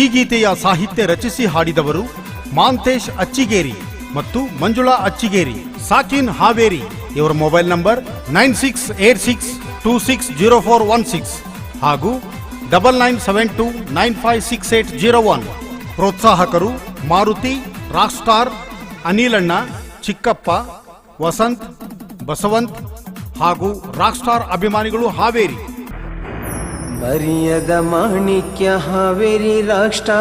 ಈ ಗೀತೆಯ ಸಾಹಿತ್ಯ ರಚಿಸಿ ಹಾಡಿದವರು ಮಾಂತೇಶ್ ಅಚ್ಚಿಗೇರಿ ಮತ್ತು ಮಂಜುಳಾ ಅಚ್ಚಿಗೇರಿ, ಸಾಕಿನ್ ಹಾವೇರಿ. ಇವರ mobile number nine six eight six two six zero four one six ಹಾಗೂ double nine seven two nine five six eight zero one. ಪ್ರೋತ್ಸಾಹಕರು Maruti rock star ಅನಿಲಣ್ಣ, ಚಿಕ್ಕಪ್ಪ, ವಸಂತ್, ಬಸವಂತ್ ಹಾಗೂ ರಾಕ್ ಸ್ಟಾರ್ ಅಭಿಮಾನಿಗಳು ಹಾವೇರಿ. ಮರಿಯದ ಮಾಣಿಕ್ಯ ಹಾವೇರಿ ರಾಷ್ಟ್ರ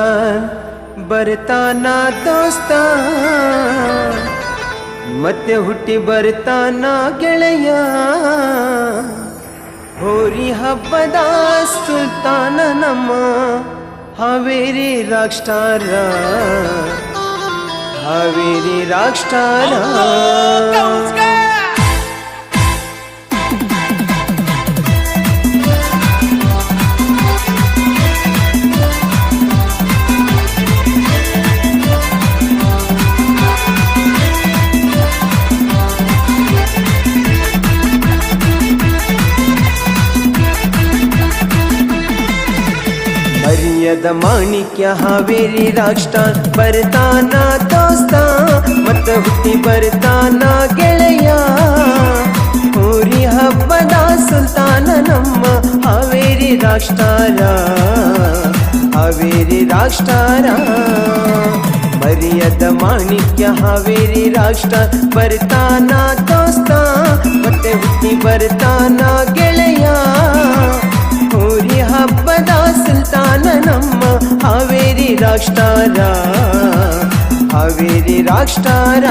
ಬರ್ತಾನ ದೋಸ್ತ ಮತ್ತೆ ಹುಟ್ಟಿ ಬರ್ತಾನ ಗೆಳೆಯ. ಹೋರಿ ಹಬ್ಬದ ಸುಲ್ತಾನ ನಮ್ಮ ಹಾವೇರಿ ರಾಷ್ಟ್ರ ಹಾವೇರಿ ರಾಷ್ಟ್ರ ಮರಿಯದ ಮಾಣಿಕ್ಯ ಹಾವೇರಿ ರಾಷ್ಟ್ರ ಬರ್ತಾನ ದೋಸ್ತ ಮತ್ತ ಹುಟ್ಟಿ ಬರ್ತಾನ ಗೆಳೆಯ ಹೋರಿ ಹಬ್ಬದ ಸುಲ್ತಾನ ನಮ್ಮ ಹಾವೇರಿ ರಾಷ್ಟ್ರ ಹಾವೇರಿ ರಾಷ್ಟ್ರ ಮರಿಯದ ಮಾಣಿಕ್ಯ ಹಾವೇರಿ ರಾಷ್ಟ್ರ ಬರ್ತಾನ ದೋಸ್ತ ಮತ್ತೆ ಹುಟ್ಟಿ ಬರ್ತಾನ ಗೆಳೆಯ ಸುಲ್ತಾನ ನಮ್ಮ ಹಾವೇರಿ ರಾಷ್ಟ್ರ ಹಾವೇರಿ ರಾಷ್ಟ್ರ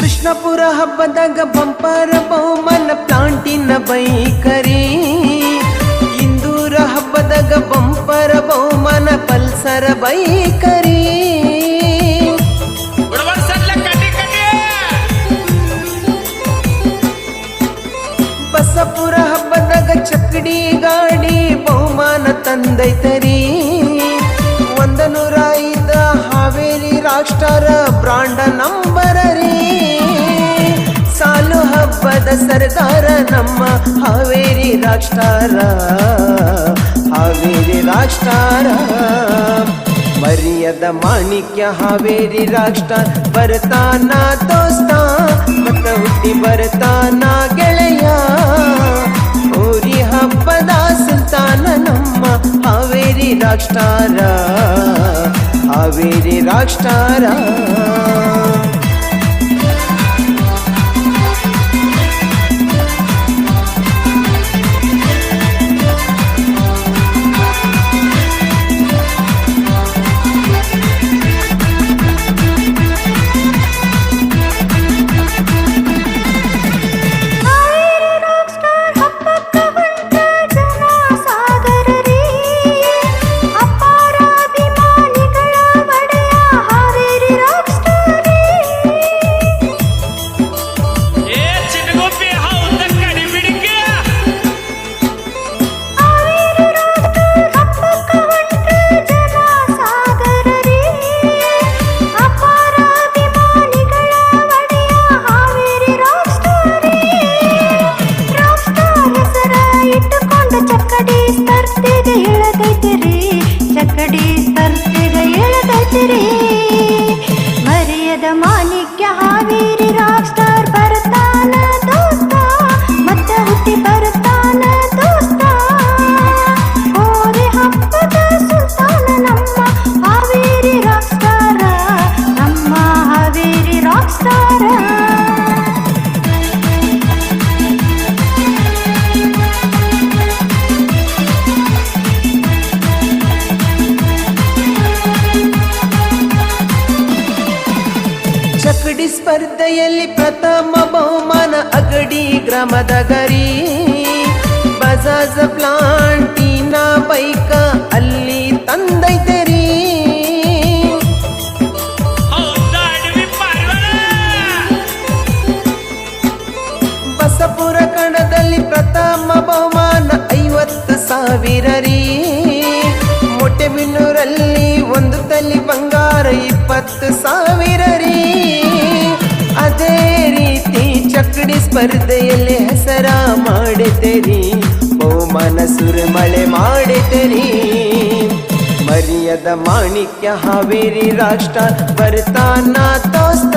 ಕೃಷ್ಣಪುರ ಹಬ್ಬದಾಗ ಬಂಪರ ಬಹುಮಾನ ಪ್ಲಾಂಟಿನ ಬೈಕರಿ, ಇಂದೂರ ಹಬ್ಬದಾಗ ಬಂಪರ ಬಹುಮಾನ ಪಲ್ಸರ ಬೈಕರಿ. ಬಡವರ್ಸಲ್ಲ ಕಟಿ ಕಟಿ ಬಸಪುರ ಹಬ್ಬದಾಗ ಚಕ್ಕಡಿ ಗಾಡಿ ಬಹುಮಾನ ತಂದೈತರಿ ಒಂದ ಐದ ಹಾವೇರಿ ರಾಷ್ಟ್ರ ಬ್ರಾಂಡ ನಂಬರ ರೀ. ಸಾಲು ಹಬ್ಬದ ಸರ್ದಾರ ನಮ್ಮ ಹಾವೇರಿ ರಾಷ್ಟ್ರ ರಾಷ್ಟ್ರ ಮರಿಯದ ಮಾಣಿಕ್ಯ ಹಾವೇರಿ ರಾಷ್ಟ್ರ ಬರ್ತಾನ ದೋಸ್ತ ಮತ್ತ ಹುಟ್ಟಿ ಬರ್ತಾನ ಗೆಳೆಯ. ಹೋರಿ ಹಬ್ಬದ ಸುಲ್ತಾನ ನಮ್ಮ ಹಾವೇರಿ ರಾಷ್ಟ್ರ ಹಾವೇರಿ ರಾಷ್ಟ್ರ ಸ್ಪರ್ಧೆಗೆ ಸ್ಪರ್ಧೆಯಲ್ಲಿ ಪ್ರಥಮ ಬಹುಮಾನ ಅಗಡಿ ಗ್ರಾಮದ ಗರಿ. ಬಜಾಜ್ ಪ್ಲಾಂಟಿನ ಬೈಕ ಅಲ್ಲಿ ಪಾರಿವಾಳ ಬಸಪುರ ಕಣದಲ್ಲಿ ಪ್ರಥಮ ಬಹುಮಾನ ಐವತ್ತು ಸಾವಿರ ರೀ. ಮೊಟ್ಟೆಬಿನ್ನೂರಲ್ಲಿ ಒಂದು ತಲೆ ಬಂಗಾರ ಇಪ್ಪತ್ತು ಸಾವಿರ ರೀ. ಸ್ಪರ್ಧೆಯಲ್ಲಿ ಹೆಸರ ಓ ಬಹುಮಾನ ಸುರಮಳೆ ಮಾಡಿತೆರಿ ಮರಿಯದ ಮಾಣಿಕ್ಯ ಹಾವೇರಿ ರಾಷ್ಟ್ರ ಬರ್ತಾನ ದೋಸ್ತ.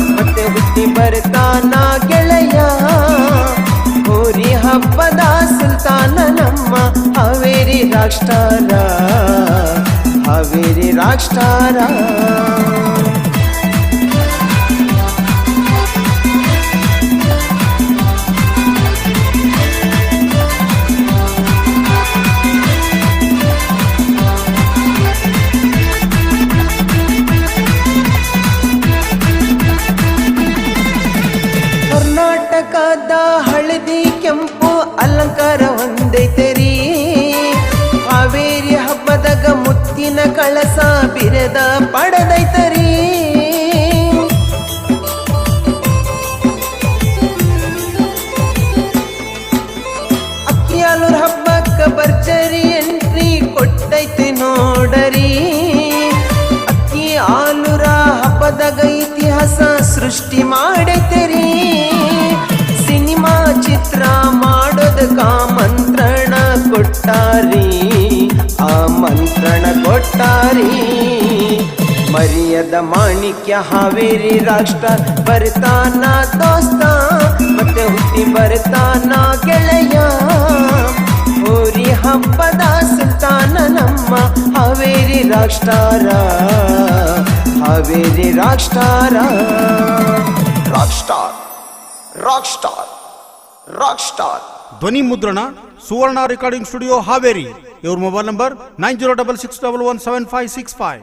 ಮತ್ತೆ ಹುಟ್ಟಿ ಬರ್ತಾನ ಗೆಳೆಯ. ಹೋರಿ ಹಬ್ಬದ ಸುಲ್ತಾನ ನಮ್ಮ ಹಾವೇರಿ ರಾಷ್ಟ್ರ ಹಾವೇರಿ ರಾಷ್ಟ್ರ ಕಳಸ ಬಿರದ ಪಡೆದೈತರಿ. ಅಕ್ಕಿಯಾಲೂರ್ ಹಬ್ಬಕ್ಕ ಬರ್ಜರಿ ಎಂಟ್ರಿ ಕೊಟ್ಟೈತೆ ನೋಡರಿ. ಅಕ್ಕಿ ಆಲೂರ ಹಬ್ಬದಾಗ ಇತಿಹಾಸ ಸೃಷ್ಟಿ ಮಾಡೈತೆರಿ ಮರಿಯದ ಮಾಣಿಕ್ಯ ಹಾವೇರಿ ರಾಷ್ಟ್ರ ಬರ್ತಾನ ದೋಸ್ತ ಮತ್ತೆ ಹುಟ್ಟಿ ಬರ್ತಾನ ಗೆಳೆಯ. ಹೋರಿ ಹಬ್ಬದ ಸುಲ್ತಾನ ನಮ್ಮ ಹಾವೇರಿ ರಾಷ್ಟ್ರ ಹಾವೇರಿ ರಾಷ್ಟ್ರ rock star rock star rock star ಧ್ವನಿ ಮುದ್ರಣ ಸುವರ್ಣ ರೆಕಾರ್ಡಿಂಗ್ ಸ್ಟುಡಿಯೋ ಹಾವೇರಿ. ಇವ್ರ mobile number nine zero double six double one seven five six five